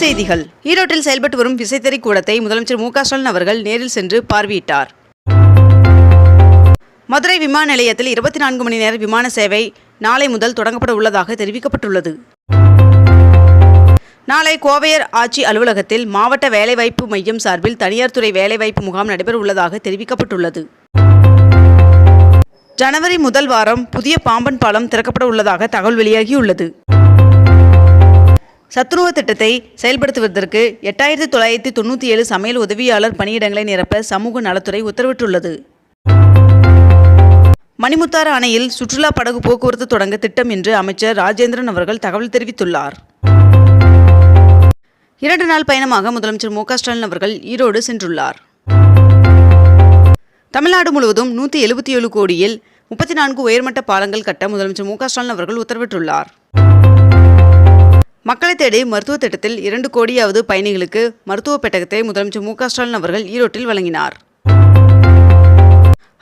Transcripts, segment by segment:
செய்திகள். ஈரோட்டில் செயல்பட்டு வரும் விசைத்தறி கூடத்தை முதலமைச்சர் மு ஸ்டாலின் அவர்கள் நேரில் சென்று பார்வையிட்டார். மதுரை விமான நிலையத்தில் இருபத்தி நான்கு மணி நேர விமான சேவை நாளை முதல் தொடங்கப்பட உள்ளதாக தெரிவிக்கப்பட்டுள்ளது. நாளை கோவையர் ஆட்சி அலுவலகத்தில் மாவட்ட வேலைவாய்ப்பு மையம் சார்பில் தனியார் துறை வேலைவாய்ப்பு முகாம் நடைபெற உள்ளதாக தெரிவிக்கப்பட்டுள்ளது. ஜனவரி முதல் வாரம் புதிய பாம்பன் பாலம் திறக்கப்பட உள்ளதாக தகவல் வெளியாகியுள்ளது. சத்துணவு திட்டத்தை செயல்படுத்துவதற்கு எட்டாயிரத்தி தொள்ளாயிரத்தி தொண்ணூற்றி ஏழு சமையல் உதவியாளர் பணியிடங்களை நிரப்ப சமூக நலத்துறை உத்தரவிட்டுள்ளது. மணிமுத்தாறு அணையில் சுற்றுலா படகு போக்குவரத்து தொடங்க திட்டம் என்று அமைச்சர் ராஜேந்திரன் அவர்கள் தகவல் தெரிவித்துள்ளார். இரண்டு நாள் பயணமாக முதலமைச்சர் மு ஸ்டாலின் அவர்கள் ஈரோடு சென்றுள்ளார். தமிழ்நாடு முழுவதும் நூற்றி எழுபத்தி ஏழு கோடியில் முப்பத்தி நான்கு உயர்மட்ட பாலங்கள் கட்ட முதலமைச்சர் மு ஸ்டாலின் அவர்கள் உத்தரவிட்டுள்ளார். மக்களை தேடி மருத்துவ திட்டத்தில் இரண்டு கோடியாவது பயணிகளுக்கு மருத்துவ பெட்டகத்தை முதலமைச்சர் மு ஸ்டாலின் அவர்கள் ஈரோட்டில் வழங்கினார்.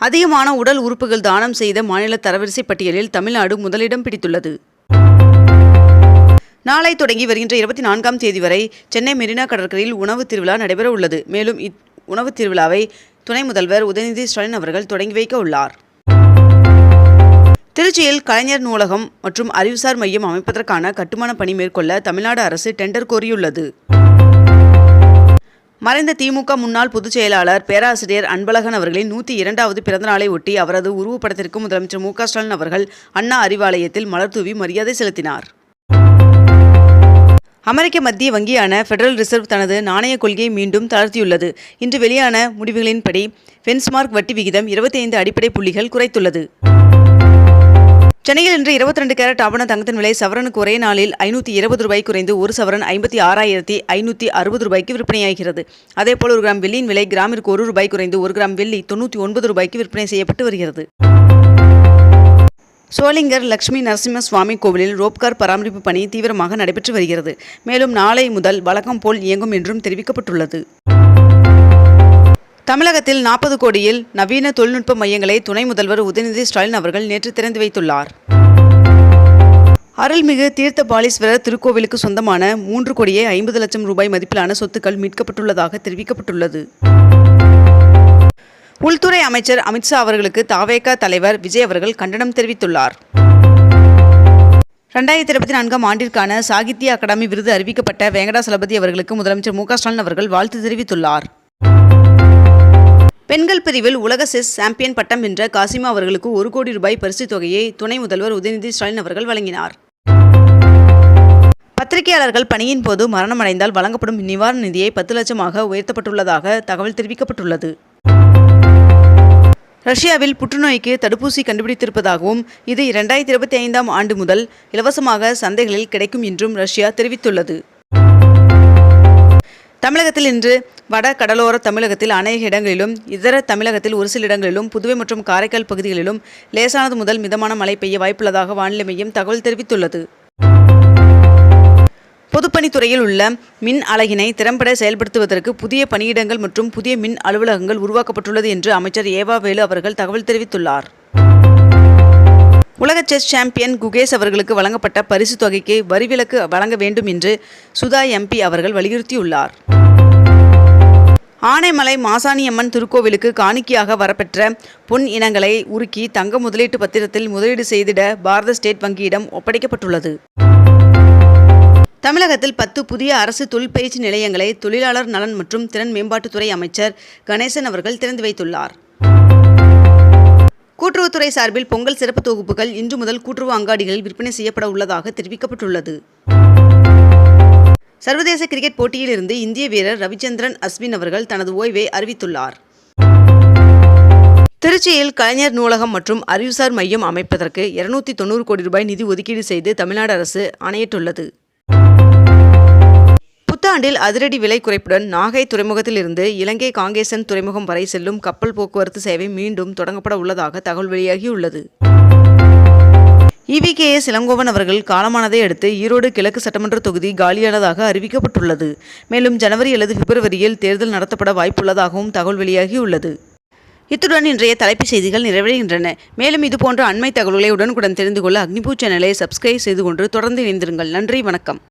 அதிகமான உடல் உறுப்புகள் தானம் செய்த மாநில தரவரிசை பட்டியலில் தமிழ்நாடு முதலிடம் பிடித்துள்ளது. நாளை தொடங்கி வருகின்ற இருபத்தி நான்காம் தேதி வரை சென்னை மெரினா கடற்கரையில் உணவு திருவிழா நடைபெற உள்ளது மேலும் இத் உணவு திருவிழாவை துணை முதல்வர் உதயநிதி ஸ்டாலின் அவர்கள் தொடங்கி வைக்க உள்ளார். திருச்சியில் கலைஞர் நூலகம் மற்றும் அறிவுசார் மையம் அமைப்பதற்கான கட்டுமான பணி மேற்கொள்ள தமிழ்நாடு அரசு டெண்டர் கோரியுள்ளது. மறைந்த திமுக முன்னாள் பொதுச் செயலாளர் பேராசிரியர் அன்பழகன் அவர்களின் நூற்றி இரண்டாவது பிறந்தநாளை ஒட்டி அவரது உருவப்படத்திற்கு முதலமைச்சர் மு ஸ்டாலின் அவர்கள் அண்ணா அறிவாலயத்தில் மலர் தூவி மரியாதை செலுத்தினார். அமெரிக்க மத்திய வங்கியான ஃபெடரல் ரிசர்வ் தனது நாணய கொள்கையை மீண்டும் தளர்த்தியுள்ளது. இன்று வெளியான முடிவுகளின்படி பென்ஸ்மார்க் வட்டி விகிதம் இருபத்தி ஐந்து அடிப்படை புள்ளிகள் குறைத்துள்ளது. சென்னையில் இன்று இருபத்தி ரெண்டு கேரட் ஆபண தங்கத்தின் விலை சவரனுக்கு ஒரே நாளில் ஐநூற்றி இருபது ரூபாய் குறைந்து ஒரு சவரன் ஐம்பத்தி ஆறாயிரத்தி ஐநூற்றி அறுபது ரூபாய்க்கு விற்பனையாகிறது. அதேபோல் ஒரு கிராம் வெள்ளியின் விலை கிராமிற்கு ஒரு ரூபாய் குறைந்து ஒரு கிராம் வெள்ளி தொண்ணூற்றி ஒன்பது ரூபாய்க்கு விற்பனை செய்யப்பட்டு வருகிறது. சோளிங்கர் லட்சுமி நரசிம்ம சுவாமி கோவிலில் ரோப்கார் பராமரிப்பு பணி தீவிரமாக நடைபெற்று வருகிறது. மேலும் நாளை முதல் வழக்கம் போல் இயங்கும் என்றும் தெரிவிக்கப்பட்டுள்ளது. தமிழகத்தில் நாற்பது கோடியில் நவீன தொழில்நுட்ப மையங்களை துணை முதல்வர் உதயநிதி ஸ்டாலின் அவர்கள் நேற்று திறந்து வைத்துள்ளார். அருள்மிகு தீர்த்த பாலீஸ்வரர் திருக்கோவிலுக்கு சொந்தமான மூன்று கோடியே ஐம்பது லட்சம் ரூபாய் மதிப்பிலான சொத்துக்கள் மீட்கப்பட்டுள்ளதாக தெரிவிக்கப்பட்டுள்ளது. உள்துறை அமைச்சர் அமித்ஷா அவர்களுக்கு தாவேகா தலைவர் விஜய் அவர்கள் கண்டனம் தெரிவித்துள்ளார். ரெண்டாயிரத்தி இருபத்தி நான்காம் ஆண்டிற்கான சாகித்ய அகாடமி விருது அறிவிக்கப்பட்ட வெங்கடாசலபதி அவர்களுக்கு முதலமைச்சர் மு க ஸ்டாலின் அவர்கள் வாழ்த்து தெரிவித்துள்ளார். பெண்கள் பிரிவில் உலக செஸ் சாம்பியன் பட்டம் வென்ற காசிமா அவர்களுக்கு ஒரு கோடி ரூபாய் பரிசுத் தொகையை துணை முதல்வர் உதயநிதி ஸ்டாலின் அவர்கள் வழங்கினார். பத்திரிகையாளர்கள் பணியின் போது மரணமடைந்தால் வழங்கப்படும் நிவாரண நிதியை பத்து லட்சமாக உயர்த்தப்பட்டுள்ளதாக தகவல் தெரிவிக்கப்பட்டுள்ளது. ரஷ்யாவில் புற்றுநோய்க்கு தடுப்பூசி கண்டுபிடித்திருப்பதாகவும் இது இரண்டாயிரத்தி இருபத்தி ஐந்தாம் ஆண்டு முதல் இலவசமாக சந்தைகளில் கிடைக்கும் என்றும் ரஷ்யா தெரிவித்துள்ளது. தமிழகத்தில் இன்று வட கடலோர தமிழகத்தில் அநேக இடங்களிலும் இதர தமிழகத்தில் ஒரு சில இடங்களிலும் புதுவை மற்றும் காரைக்கால் பகுதிகளிலும் லேசானது முதல் மிதமான மழை பெய்ய வாய்ப்புள்ளதாக வானிலை மையம் தகவல் தெரிவித்துள்ளது. பொதுப்பணித்துறையில் உள்ள மின் அலகினை திறம்பட செயல்படுத்துவதற்கு புதிய பணியிடங்கள் மற்றும் புதிய மின் அலுவலகங்கள் உருவாக்கப்பட்டுள்ளது என்று அமைச்சர் ஏவா வேலு அவர்கள் தகவல் தெரிவித்துள்ளார். உலக செஸ் சாம்பியன் குகேஷ் அவர்களுக்கு வழங்கப்பட்ட பரிசு தொகைக்கு வரிவிலக்கு வழங்க வேண்டும் என்று சுதா எம்பி அவர்கள் வலியுறுத்தியுள்ளார். ஆனைமலை மாசாணியம்மன் திருக்கோவிலுக்கு காணிக்கையாக வரப்பெற்ற பொன் இனங்களை உருக்கி தங்க முதலீட்டு பத்திரத்தில் முதலீடு செய்திட பாரத ஸ்டேட் வங்கியிடம் ஒப்படைக்கப்பட்டுள்ளது. தமிழகத்தில் பத்து புதிய அரசு தொழிற்பயிற்சி நிலையங்களை தொழிலாளர் நலன் மற்றும் திறன் மேம்பாட்டுத்துறை அமைச்சர் கணேசன் அவர்கள் திறந்து வைத்துள்ளார். கூட்டுறவுத்துறை சார்பில் பொங்கல் சிறப்பு தொகுப்புகள் இன்று முதல் கூட்டுறவு அங்காடிகளில் விற்பனை செய்யப்பட உள்ளதாக தெரிவிக்கப்பட்டுள்ளது. சர்வதேச கிரிக்கெட் போட்டியிலிருந்து இந்திய வீரர் ரவிச்சந்திரன் அஸ்வின் அவர்கள் தனது ஓய்வை அறிவித்துள்ளார். திருச்சியில் கலைஞர் நூலகம் மற்றும் அறிவுசார் மையம் அமைப்பதற்கு இருநூத்தி தொண்ணூறு கோடி ரூபாய் நிதி ஒதுக்கீடு செய்து தமிழ்நாடு அரசு ஆணையிட்டுள்ளது. புத்தாண்டில் அதிரடி விலை குறைப்புடன் நாகை துறைமுகத்திலிருந்து இலங்கை காங்கேசன் துறைமுகம் வரை செல்லும் கப்பல் போக்குவரத்து சேவை மீண்டும் தொடங்கப்பட உள்ளதாக தகவல் வெளியாகியுள்ளது. இவிகேஎஸ் இளங்கோவன் அவர்கள் காலமானதை அடுத்து ஈரோடு கிழக்கு சட்டமன்ற தொகுதி காலியானதாக அறிவிக்கப்பட்டுள்ளது. மேலும் ஜனவரி அல்லது பிப்ரவரியில் தேர்தல் நடத்தப்பட வாய்ப்புள்ளதாகவும் தகவல் வெளியாகியுள்ளது. இத்துடன் இன்றைய தலைப்புச் செய்திகள் நிறைவடைகின்றன. மேலும் இதுபோன்ற அண்மை தகவல்களை உடனுக்குடன் தெரிந்து கொள்ள அக்னிபூ சேனலை சப்ஸ்கிரைப் செய்து கொண்டு தொடர்ந்து இணைந்திருங்கள். நன்றி வணக்கம்.